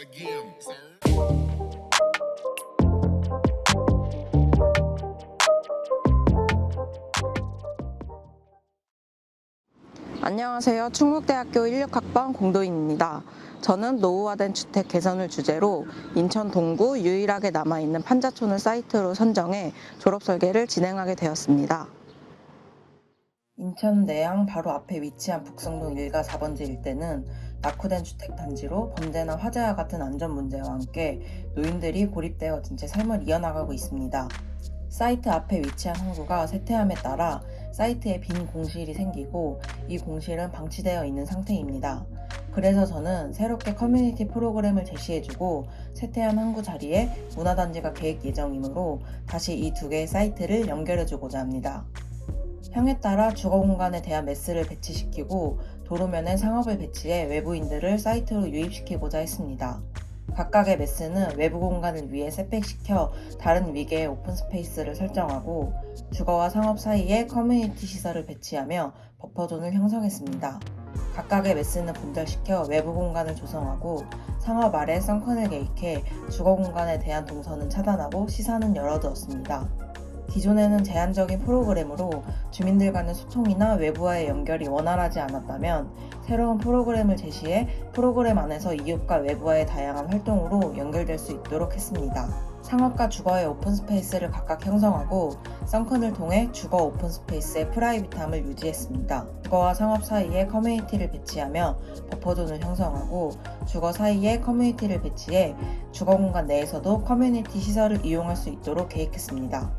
again, sir. 안녕하세요. 충북대학교 16학번 공도인입니다. 저는 노후화된 주택 개선을 주제로 인천 동구 유일하게 남아있는 판자촌을 사이트로 선정해 졸업 설계를 진행하게 되었습니다. 인천 내양 바로 앞에 위치한 북성동 1가 4번지 일대는 낙후된 주택 단지로 범죄나 화재와 같은 안전 문제와 함께 노인들이 고립되어진 채 삶을 이어나가고 있습니다. 사이트 앞에 위치한 항구가 쇠퇴함에 따라 사이트에 빈 공실이 생기고 이 공실은 방치되어 있는 상태입니다. 그래서 저는 새롭게 커뮤니티 프로그램을 제시해주고 쇠퇴한 항구 자리에 문화단지가 계획 예정이므로 다시 이 두 개의 사이트를 연결해주고자 합니다. 향에 따라 주거 공간에 대한 매스를 배치시키고 도로면에 상업을 배치해 외부인들을 사이트로 유입시키고자 했습니다. 각각의 매스는 외부 공간을 위해 셋백시켜 다른 위계의 오픈 스페이스를 설정하고 주거와 상업 사이에 커뮤니티 시설을 배치하며 버퍼존을 형성했습니다. 각각의 매스는 분절시켜 외부 공간을 조성하고 상업 아래 썬컨을 계획해 주거 공간에 대한 동선은 차단하고 시선은 열어두었습니다. 기존에는 제한적인 프로그램으로 주민들 간의 소통이나 외부와의 연결이 원활하지 않았다면 새로운 프로그램을 제시해 프로그램 안에서 이웃과 외부와의 다양한 활동으로 연결될 수 있도록 했습니다. 상업과 주거의 오픈 스페이스를 각각 형성하고 썬컨을 통해 주거 오픈 스페이스의 프라이빗함을 유지했습니다. 주거와 상업 사이에 커뮤니티를 배치하며 버퍼존을 형성하고 주거 사이에 커뮤니티를 배치해 주거 공간 내에서도 커뮤니티 시설을 이용할 수 있도록 계획했습니다.